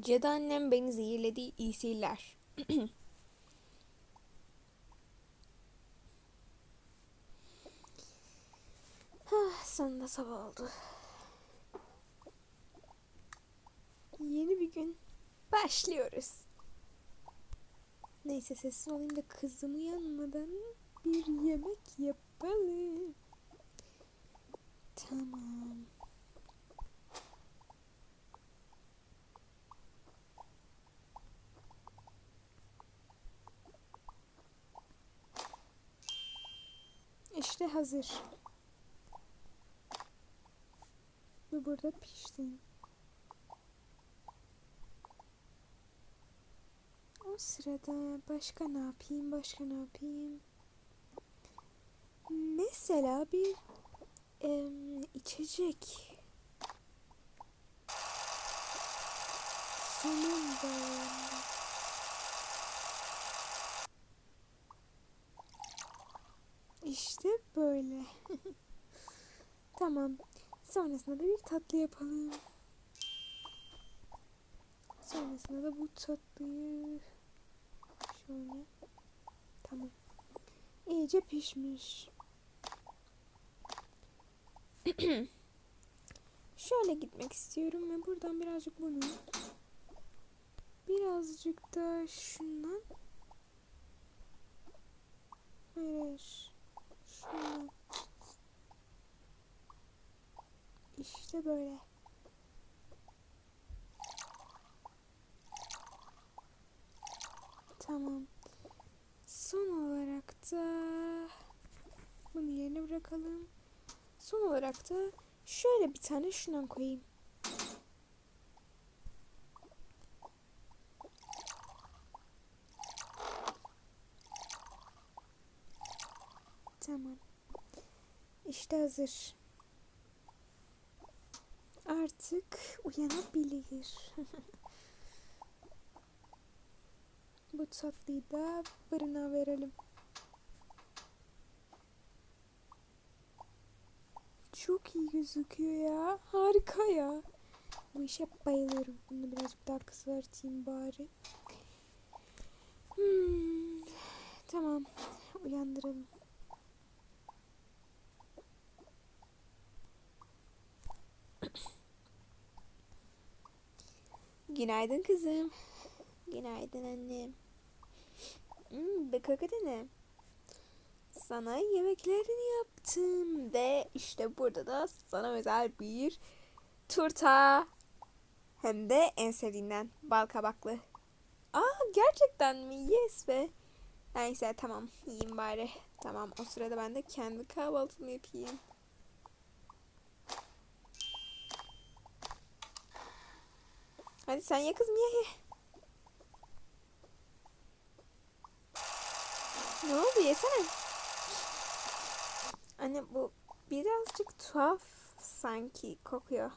Cadı annem beni zehirledi iyi seyirler. Ah, Sonunda sabah oldu. Yeni bir gün başlıyoruz. Neyse sessiz olayım da kızım uyanmadan bir yemek yapalım. Tamam. İşte hazır. Bu burada pişsin. O sırada başka ne yapayım, başka ne yapayım? Mesela bir em, içecek. Sonunda. İşte böyle. tamam. Sonrasında da bir tatlı yapalım. Sonrasında da bu tatlıyı şöyle. Tamam. İyice pişmiş. şöyle gitmek istiyorum ve buradan birazcık bunu birazcık da şundan hayır şundan İşte böyle. Tamam. Son olarak da bunu yerine bırakalım. Son olarak da şöyle bir tane şundan koyayım. Tamam. İşte hazır. Artık uyanabilir. Bu tatlıyı da fırına verelim. Çok iyi gözüküyor ya. Harika ya. Bu işe bayılıyorum. Bunu birazcık daha kısaltayım bari. Hmm, tamam. Uyandıralım. Günaydın kızım. Günaydın annem. Hmm, be kakadene. Sana yemeklerini yaptım ve işte burada da sana özel bir turta. Hem de en sevdiğinden bal kabaklı. Aa gerçekten mi? Yes be. Neyse tamam yiyeyim bari. Tamam o sırada ben de kendi kahvaltımı yapayım. Hadi sen ye kızım ye ye. Ne oldu yesene. Anne bu birazcık tuhaf sanki kokuyor.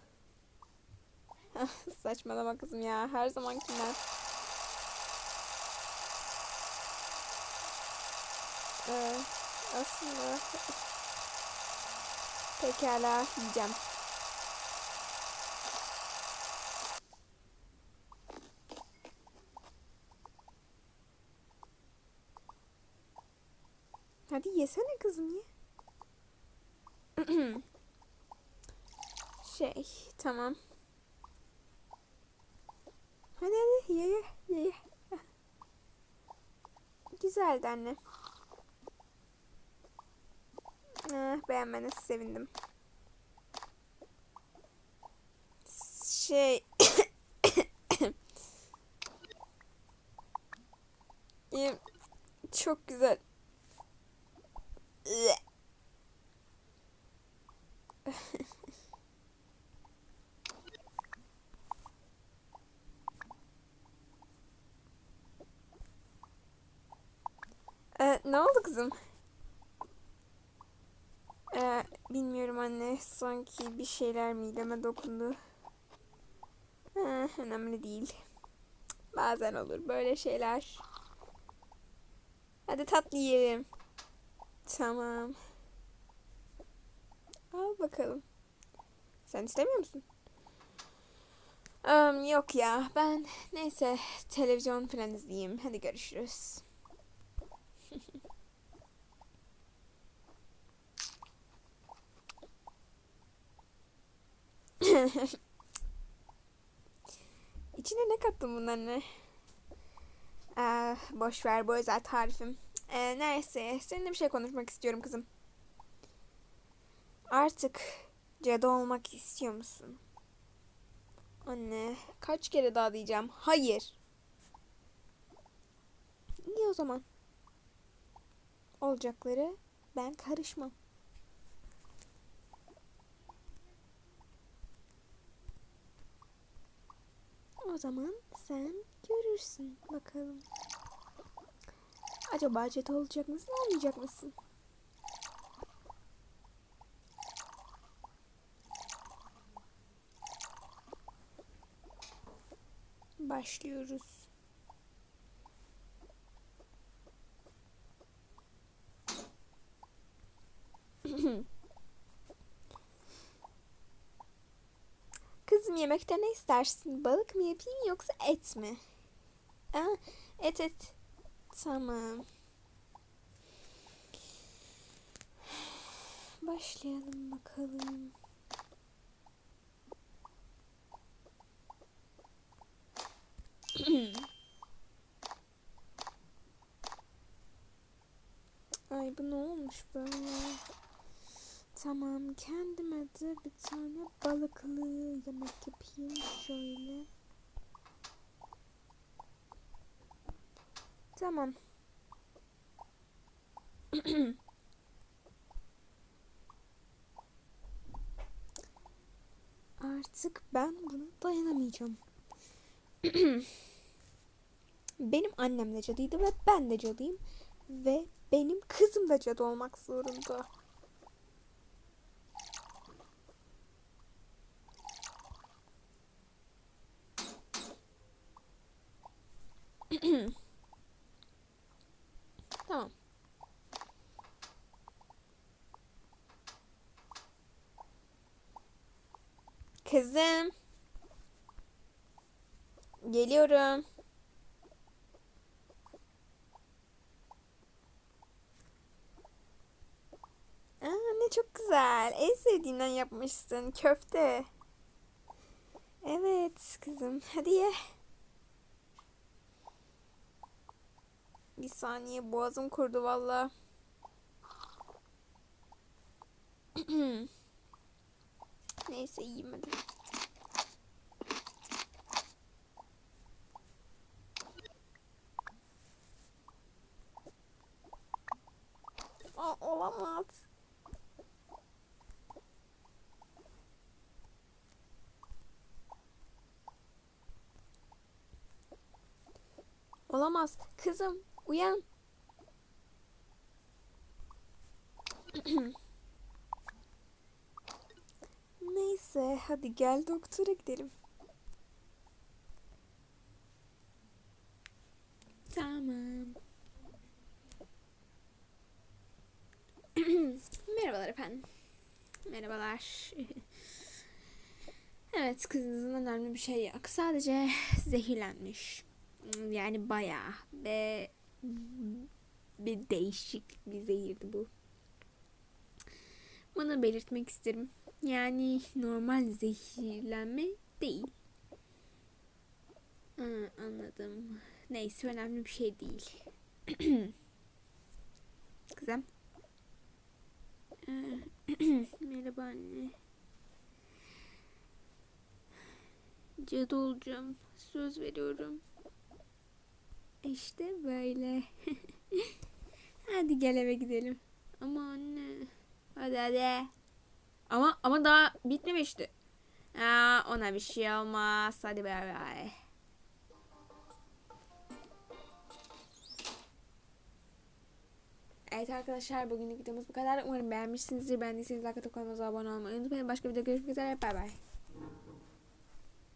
Saçmalama kızım ya her zamankinden. Ee, aslında pekala yiyeceğim. Hadi yesene kızım ye. şey tamam. Hadi hadi ye ye ye. ye. Güzeldi anne. Eh, beğenmene sevindim. Şey çok güzel. Ee, ne oldu kızım? Ee, bilmiyorum anne. Sanki bir şeyler mideme dokundu. Ee, önemli değil. Bazen olur böyle şeyler. Hadi tatlı yiyelim. Tamam. Al bakalım. Sen istemiyor musun? Em, yok ya ben neyse televizyon falan izleyeyim. Hadi görüşürüz. İçine ne kattın bunların? Ee, boş ver bu özel tarifim. Ee, neyse seninle bir şey konuşmak istiyorum kızım. Artık cadı olmak istiyor musun? Anne kaç kere daha diyeceğim. Hayır. İyi o zaman. Olacakları ben karışmam. O zaman sen görürsün bakalım. Acaba cadı olacak mısın olmayacak mısın? Başlıyoruz. Kızım yemekte ne istersin? Balık mı yapayım yoksa et mi? Aa, et et. Tamam. Başlayalım bakalım. Ay bu ne olmuş böyle? Tamam kendime de bir tane balıklı yemek yapayım şöyle. Tamam. Artık ben buna dayanamayacağım. benim annem de cadıydı ve ben de cadıyım. Ve benim kızım da cadı olmak zorunda. tamam. Kızım. Geliyorum. Aa, ne çok güzel. En sevdiğinden yapmışsın. Köfte. Evet kızım. Hadi ye. Bir saniye boğazım kurdu valla. Neyse hadi. Aa, olamaz. Olamaz. Kızım uyan. Neyse hadi gel doktora gidelim. Tamam. Merhabalar efendim. Merhabalar. evet kızınızın önemli bir şey yok. Sadece zehirlenmiş. Yani bayağı ve bir değişik bir zehirdi bu. Bunu belirtmek isterim. Yani normal zehirlenme değil. Ha, anladım. Neyse önemli bir şey değil. Kızım. Merhaba anne. Cadı olacağım. Söz veriyorum. İşte böyle. hadi gel eve gidelim. Ama anne. Hadi hadi. Ama ama daha bitmemişti. Aa, ona bir şey olmaz. Hadi bay bay. Evet arkadaşlar bugünlük videomuz bu kadar. Umarım beğenmişsinizdir. Beğendiyseniz like atıp kanalımıza abone olmayı unutmayın. Başka videoda görüşmek üzere. Bay bay.